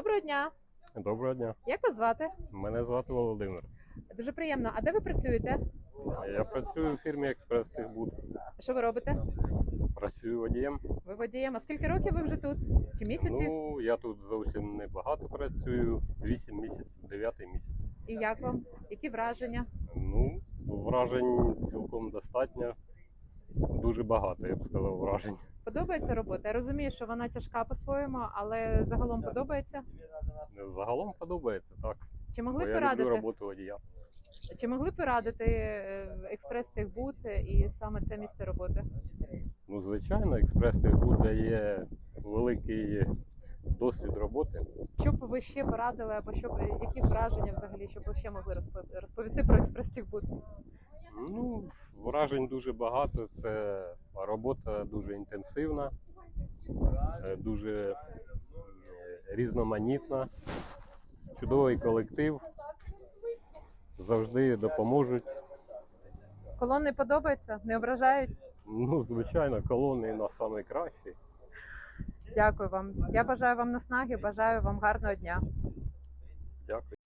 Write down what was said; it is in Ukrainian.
Доброго дня! Доброго дня. Як вас звати? Мене звати Володимир. Дуже приємно. А де ви працюєте? Я працюю в фірмі Експрес Техбуд. Що ви робите? Працюю водієм. Ви водієм. А скільки років ви вже тут? Чи місяців? Ну, я тут зовсім небагато працюю. 8 місяців, 9 місяць. І як вам? Які враження? Ну, вражень цілком достатньо. Дуже багато, я б сказав, вражень. Подобається робота? Я розумію, що вона тяжка по-своєму, але загалом подобається. Загалом подобається, так. Чи могли б ви я люблю роботу водія. Чи могли б ви радити е, експрес Техбуд і саме це місце роботи? Ну, звичайно, Експрес Техбуд дає великий досвід роботи. Що б ви ще порадили, або що б які враження взагалі, що б ви ще могли розпо- розповісти про експрес Техбуд? Ну, вражень дуже багато. Це робота дуже інтенсивна, е, дуже е, різноманітна, чудовий колектив. Завжди допоможуть. Колони подобаються? Не ображають? Ну, звичайно, колони на найкращі. Дякую вам. Я бажаю вам наснаги, бажаю вам гарного дня. Дякую.